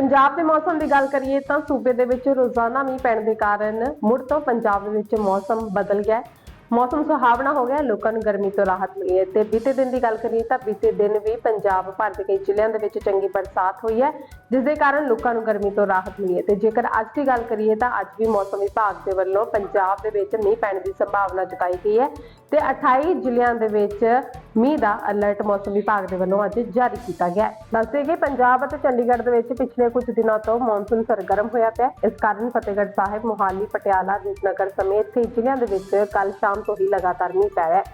ਪੰਜਾਬ ਦੇ ਮੌਸਮ ਦੀ ਗੱਲ ਕਰੀਏ ਤਾਂ ਸੂਬੇ ਦੇ ਵਿੱਚ ਰੋਜ਼ਾਨਾ ਮੀਂਹ ਪੈਣ ਦੇ ਕਾਰਨ ਮੁੜ ਤੋਂ ਪੰਜਾਬ ਦੇ ਵਿੱਚ ਮੌਸਮ ਬਦਲ ਗਿਆ ਮੌਸਮ ਸੁਹਾਵਣਾ ਹੋ ਗਿਆ ਲੋਕਾਂ ਨੂੰ ਗਰਮੀ ਤੋਂ ਰਾਹਤ ਮਿਲੀ ਹੈ ਤੇ ਬੀਤੇ ਦਿਨ ਦੀ ਗੱਲ ਕਰੀਏ ਤਾਂ ਬੀਤੇ ਦਿਨ ਵੀ ਪੰਜਾਬ ਭਰ ਦੇ ਕਈ ਜ਼ਿਲ੍ਹਿਆਂ ਦੇ ਵਿੱਚ ਚੰਗੀ ਬਰਸਾਤ ਹੋਈ ਹੈ, ਜਿਸ ਦੇ ਕਾਰਨ ਲੋਕਾਂ ਨੂੰ ਗਰਮੀ ਤੋਂ ਰਾਹਤ ਮਿਲੀ ਹੈ ਤੇ ਜੇਕਰ ਅੱਜ ਦੀ ਗੱਲ ਕਰੀਏ ਤਾਂ ਅੱਜ ਵੀ ਮੌਸਮ ਵਿਭਾਗ ਦੇ ਵੱਲੋਂ ਪੰਜਾਬ ਦੇ ਵਿੱਚ ਮੀਂਹ ਪੈਣ ਦੀ ਸੰਭਾਵਨਾ ਜਤਾਈ ਗਈ ਹੈ ਤੇ 28 ਜ਼ਿਲ੍ਹਿਆਂ ਦੇ ਵਿੱਚ ਮੀਂਹ ਦਾ ਅਲਰਟ ਮੌਸਮ ਵਿਭਾਗ ਦੇ ਵੱਲੋਂ ਅੱਜ ਜਾਰੀ ਕੀਤਾ ਗਿਆ ਹੈ। ਦੱਸਦੇ ਕਿ ਪੰਜਾਬ ਅਤੇ ਚੰਡੀਗੜ੍ਹ ਦੇ ਵਿੱਚ ਪਿਛਲੇ ਕੁਝ ਦਿਨਾਂ ਤੋਂ ਮੌਨਸੂਨ ਸਰਗਰਮ ਹੋਇਆ ਪਿਆ ਇਸ ਕਾਰਨ ਫਤਿਹਗੜ੍ਹ ਸਾਹਿਬ, ਮੋਹਾਲੀ, ਪਟਿਆਲਾ ਰੂਪਨਗਰ ਸਮੇਤ ਕਈ ਜ਼ਿਲ੍ਹਿਆਂ ਦੇ ਵਿੱਚ ਕੱਲ ਸ਼ਾਮ ਤੋਂ ਹੀ ਲਗਾਤਾਰ ਮੀਂਹ ਪੈ ਰਿਹਾ ਹੈ।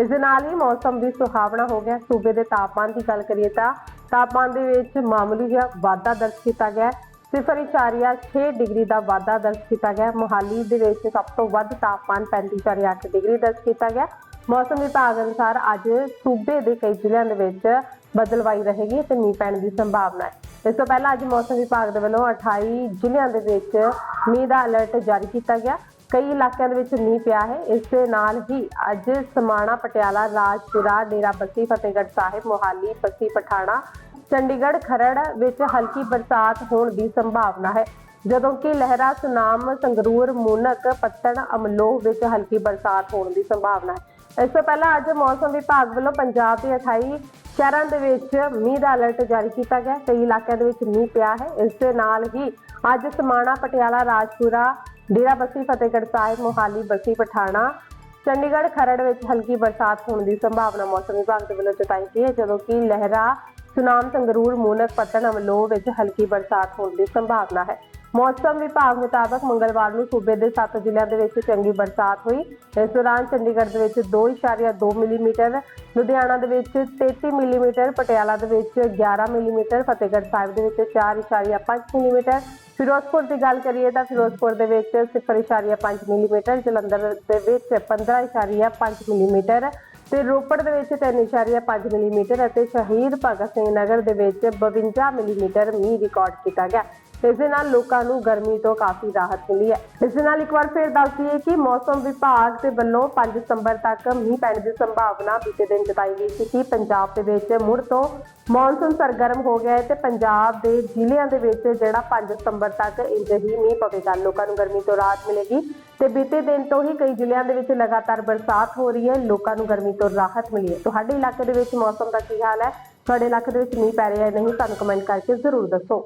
ਇਸ ਦੇ ਨਾਲ ਹੀ ਮੌਸਮ ਵੀ ਸੁਹਾਵਣਾ ਹੋ ਗਿਆ ਸੂਬੇ ਦੇ ਤਾਪਮਾਨ ਦੀ ਗੱਲ ਕਰੀਏ ਤਾਂ ਤਾਪਮਾਨ ਦੇ ਵਿੱਚ ਮਾਮੂਲੀ ਜਿਹਾ ਵਾਧਾ ਦਰਜ ਕੀਤਾ ਗਿਆ ਹੈ। ਸਿਫਰ ਇਸ਼ਾਰੀਆ 6 ਡਿਗਰੀ ਦਾ ਵਾਧਾ ਦਰਜ ਕੀਤਾ ਗਿਆ ਹੈ। ਮੋਹਾਲੀ ਦੇ ਵਿੱਚ ਸਭ ਤੋਂ ਵੱਧ ਤਾਪਮਾਨ 35.8 ਡਿਗਰੀ ਦਰਜ ਕੀਤਾ ਗਿਆ ਮੌਸਮ ਵਿਭਾਗ ਅਨੁਸਾਰ ਅੱਜ ਸੂਬੇ ਦੇ ਕਈ ਜ਼ਿਲ੍ਹਿਆਂ ਦੇ ਵਿੱਚ ਬਦਲਵਾਈ ਰਹੇਗੀ ਤੇ ਮੀਂਹ ਪੈਣ ਦੀ ਸੰਭਾਵਨਾ ਹੈ। ਇਸ ਤੋਂ ਪਹਿਲਾਂ ਅੱਜ ਮੌਸਮ ਵਿਭਾਗ ਦੇ ਵੱਲੋਂ 28 ਜ਼ਿਲ੍ਹਿਆਂ ਦੇ ਵਿੱਚ ਮੀਂਹ ਦਾ ਅਲਰਟ ਜਾਰੀ ਕੀਤਾ ਗਿਆ। ਕਈ ਇਲਾਕਿਆਂ ਦੇ ਵਿੱਚ ਮੀਂਹ ਪਿਆ ਹੈ। ਇਸ ਦੇ ਨਾਲ ਹੀ ਅੱਜ ਸਮਾਣਾ, ਪਟਿਆਲਾ ਰਾਜਪੁਰਾ ਡੇਰਾ ਬੱਸੀ ਫਤਿਹਗੜ੍ਹ ਸਾਹਿਬ, ਮੋਹਾਲੀ ਬੱਸੀ ਪਠਾਣਾ, ਚੰਡੀਗੜ੍ਹ, ਖਰੜ ਵਿੱਚ ਹਲਕੀ ਬਰਸਾਤ ਹੋਣ ਦੀ ਸੰਭਾਵਨਾ ਹੈ। ਜਦੋਂ ਕਿ ਲਹਿਰਾ, ਸੁਨਾਮ, ਸੰਗਰੂਰ, ਮੂਨਕ, ਪੱਤਣ, ਅਮਲੋਹ ਵਿੱਚ ਹਲਕੀ ਬਰਸਾਤ ਹੋਣ ਦੀ ਸੰਭਾਵਨਾ ਹੈ। ਇਸ ਤੋਂ ਪਹਿਲਾਂ ਅੱਜ ਮੌਸਮ ਵਿਭਾਗ ਵੱਲੋਂ ਪੰਜਾਬ ਦੇ 28 ਸ਼ਹਿਰਾਂ ਦੇ ਵਿੱਚ ਮੀਂਹ ਦਾ ਅਲਰਟ ਜਾਰੀ ਕੀਤਾ ਗਿਆ ਕਈ ਇਲਾਕਿਆਂ ਦੇ ਵਿੱਚ ਮੀਂਹ ਪਿਆ ਹੈ। ਇਸ ਦੇ ਨਾਲ ਹੀ ਅੱਜ ਸਮਾਣਾ, ਪਟਿਆਲਾ, ਰਾਜਪੁਰਾ ਡੇਰਾ ਬੱਸੀ ਫਤਿਹਗੜ੍ਹ ਸਾਹਿਬ, ਮੋਹਾਲੀ, ਬੱਸੀ, ਪਠਾਣਾ, ਚੰਡੀਗੜ੍ਹ, ਖਰੜ ਵਿੱਚ ਹਲਕੀ ਬਰਸਾਤ ਹੋਣ ਦੀ ਸੰਭਾਵਨਾ ਮੌਸਮ ਵਿਭਾਗ ਦੇ ਵੱਲੋਂ ਜਤਾਈ ਗਈ ਹੈ, ਜਦੋਂ ਕਿ ਲਹਿਰਾ, ਸੁਨਾਮ, ਸੰਗਰੂਰ, ਮੂਨਕ, ਪੱਤਣ, ਅਮਲੋਹ ਵਿੱਚ ਹਲਕੀ ਬਰਸਾਤ ਹੋਣ ਦੀ ਸੰਭਾਵਨਾ ਹੈ। ਮੌਸਮ ਵਿਭਾਗ ਮੁਤਾਬਕ ਮੰਗਲਵਾਰ ਨੂੰ ਸੂਬੇ ਦੇ 7 ਜ਼ਿਲ੍ਹਿਆਂ ਦੇ ਵਿੱਚ ਚੰਗੀ ਬਰਸਾਤ ਹੋਈ। ਇਸ ਦੌਰਾਨ ਚੰਡੀਗੜ੍ਹ ਦੇ ਵਿੱਚ 2.2 ਮਿਲੀਮੀਟਰ, ਲੁਧਿਆਣਾ ਦੇ ਵਿੱਚ 33 ਮਿਲੀਮੀਟਰ, ਪਟਿਆਲਾ ਦੇ ਵਿੱਚ 11 ਮਿਲੀਮੀਟਰ, ਫਤਿਹਗੜ੍ਹ ਸਾਹਿਬ ਦੇ ਵਿੱਚ 4.5 ਮਿਲੀਮੀਟਰ। ਫਿਰੋਜ਼ਪੁਰ ਦੀ ਗੱਲ ਕਰੀਏ ਤਾਂ ਫਿਰੋਜ਼ਪੁਰ ਦੇ ਵਿੱਚ 0.5 ਮਿਲੀਮੀਟਰ, ਜਲੰਧਰ ਦੇ ਵਿੱਚ 15.5 ਮਿਲੀਮੀਟਰ ਤੇ ਰੋਪੜ ਦੇ ਵਿੱਚ 3.5 ਮਿਲੀਮੀਟਰ ਅਤੇ ਸ਼ਹੀਦ ਭਗਤ ਸਿੰਘ ਨਗਰ ਦੇ ਵਿੱਚ 52 ਮਿਲੀਮੀਟਰ ਮੀਂਹ ਰਿਕਾਰਡ ਕੀਤਾ ਗਿਆ। ਇਸ ਦੇ ਨਾਲ ਲੋਕਾਂ ਨੂੰ ਗਰਮੀ ਤੋਂ ਕਾਫੀ ਰਾਹਤ ਮਿਲੀ ਹੈ। ਇਸ ਦੇ ਨਾਲ ਇੱਕ ਵਾਰ ਫਿਰ ਦੱਸ ਦਈਏ ਕਿ ਮੌਸਮ ਵਿਭਾਗ ਦੇ ਵੱਲੋਂ 5 ਸਤੰਬਰ ਤੱਕ ਮੀਂਹ ਪੈਣ ਦੀ ਸੰਭਾਵਨਾ ਬੀਤੇ ਦਿਨ ਜਤਾਈ ਗਈ ਸੀ ਕਿ ਪੰਜਾਬ ਦੇ ਵਿੱਚ ਮੁੜ ਤੋਂ ਮੌਨਸੂਨ ਸਰਗਰਮ ਹੋ ਗਿਆ ਹੈ ਤੇ ਪੰਜਾਬ ਦੇ ਜ਼ਿਲ੍ਹਿਆਂ ਦੇ ਵਿੱਚ ਜਿਹੜਾ 5 ਸਤੰਬਰ ਤੱਕ ਇੰਜ ਹੀ ਮੀਂਹ ਪਵੇਗਾ। ਲੋਕਾਂ ਨੂੰ ਗਰਮੀ ਤੋਂ ਰਾਹਤ ਮਿਲੇਗੀ ਤੇ ਬੀਤੇ ਦਿਨ ਤੋਂ ਹੀ ਕਈ ਜ਼ਿਲ੍ਹਿਆਂ ਦੇ ਵਿੱਚ ਲਗਾਤਾਰ ਬਰਸਾਤ ਹੋ ਰਹੀ ਹੈ। ਲੋਕਾਂ ਨੂੰ ਗਰਮੀ ਤੋਂ ਰਾਹਤ ਮਿਲੀ ਹੈ। ਤੁਹਾਡੇ ਇਲਾਕੇ ਦੇ ਵਿੱਚ ਮੌਸਮ ਦਾ ਕੀ ਹਾਲ ਹੈ? ਤੁਹਾਡੇ ਇਲਾਕੇ ਦੇ ਵਿੱਚ ਮੀਂਹ ਪੈ ਰਿਹਾ ਹੈ ਨਹੀਂ? ਸਾਨੂੰ ਕਮੈਂਟ ਕਰਕੇ ਜ਼ਰੂਰ ਦੱਸੋ।